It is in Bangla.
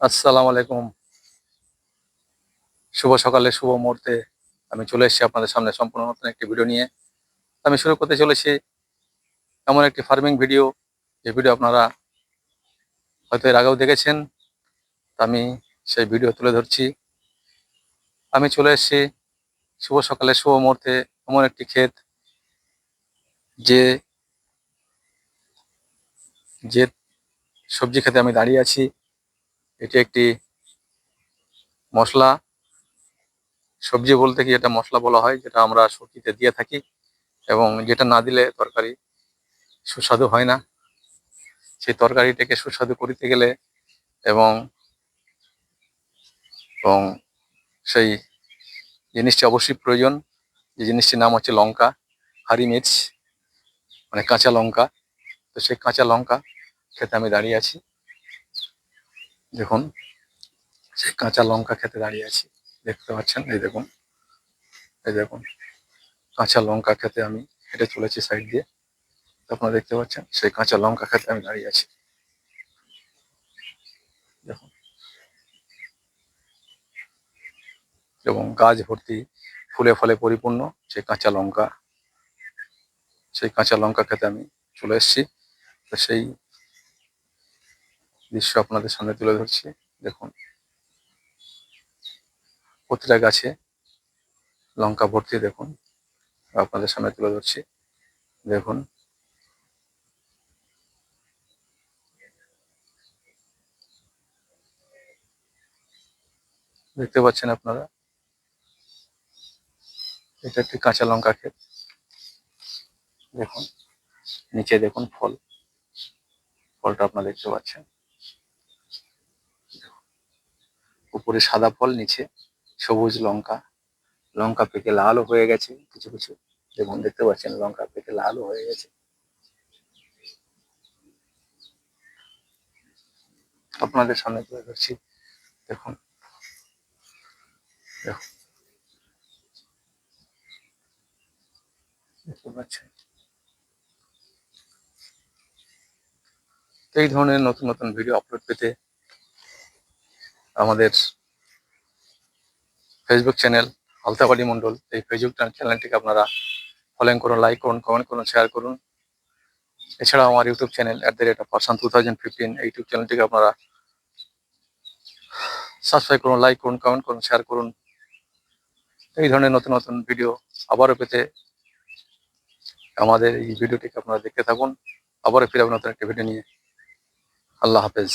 আসসালামু আলাইকুম। শুভ সকালে, শুভ মুহূর্তে। আমি চলে এসেছি আপনাদের সামনে সম্পূর্ণ নতুন একটি ভিডিও নিয়ে। আমি শুরু করতে চলেছি এমন একটি ফার্মিং ভিডিও যে ভিডিও আপনারা হয়তো এর আগেও দেখেছেন আমি সেই ভিডিও তুলে ধরছি। আমি চলে এসেছি শুভ সকালে, শুভ মুহূর্তে, এমন একটি ক্ষেত। যে যে সবজি খেতে আমি দাঁড়িয়ে আছি। এটি একটি মশলা। সবজি বলতে কি এটা মশলা বলা হয়, যেটা আমরা সবজিতে দিয়ে থাকি এবং যেটা না দিলে তরকারি সুস্বাদু হয় না। সেই তরকারিটাকে সুস্বাদু করিতে গেলে এবং এবং সেই জিনিসটি অবশ্যই প্রয়োজন। যে জিনিসটির নাম হচ্ছে লঙ্কা হারি মির্চ মানে কাঁচা লঙ্কা। তো সেই কাঁচা লঙ্কা খেতে আমি দাঁড়িয়ে আছি। দেখুন সেই কাঁচা লঙ্কা খেতে দাঁড়িয়ে আছি, দেখতে পাচ্ছেন? এই দেখুন এই দেখুন, কাঁচা লঙ্কা খেতে আমি হেঁটে চলেছি সাইড দিয়ে। আপনারা দেখতে পাচ্ছেন, সেই কাঁচা লঙ্কা খেতে আমি দাঁড়িয়ে আছি। দেখুন, এবং গাছ ভর্তি, ফুলে ফলে পরিপূর্ণ সেই কাঁচা লঙ্কা, সেই কাঁচা লঙ্কা খেতে আমি চলে এসেছি। তো সেই দৃশ্য আপনাদের সামনে তুলে ধরছি। দেখুন। প্রতিটা গাছে লঙ্কা ভর্তি, দেখুন। আপনাদের সামনে তুলে ধরছি। দেখুন। দেখতে পাচ্ছেন আপনারা? এটা একটি কাঁচা লঙ্কা ক্ষেত। দেখুন। নিচে দেখুন ফল। ফলটা আপনারা দেখতে পাচ্ছেন। উপরে সাদা ফল নিচে সবুজ লঙ্কা। লঙ্কা পেকে লালও হয়ে গেছে কিছু কিছু। দেখুন, দেখতে পাচ্ছেন, লঙ্কা পেকে লালও হয়ে গেছে। আপনাদের সামনে তুলে ধরছি। দেখুন দেখুন। এই ধরনের নতুন নতুন ভিডিও আপলোড পেতে আমাদের ফেসবুক চ্যানেল আলতাবাড়ি মণ্ডল। এই ফেসবুক চ্যানেলটিকে আপনারা ফলোইং করুন লাইক করুন কমেন্ট করুন শেয়ার করুন। এছাড়াও আমার YouTube channel at the rate of person two thousand fifteen এই ইউটিউব চ্যানেলটিকে আপনারা সাবস্ক্রাইব করুন লাইক করুন কমেন্ট করুন শেয়ার করুন। এই ধরনের নতুন নতুন ভিডিও আবারও পেতে আমাদের এই ভিডিওটিকে আপনারা দেখতে থাকুন। আবারও ফিরে নতুন একটা ভিডিও নিয়ে। আল্লাহ হাফেজ।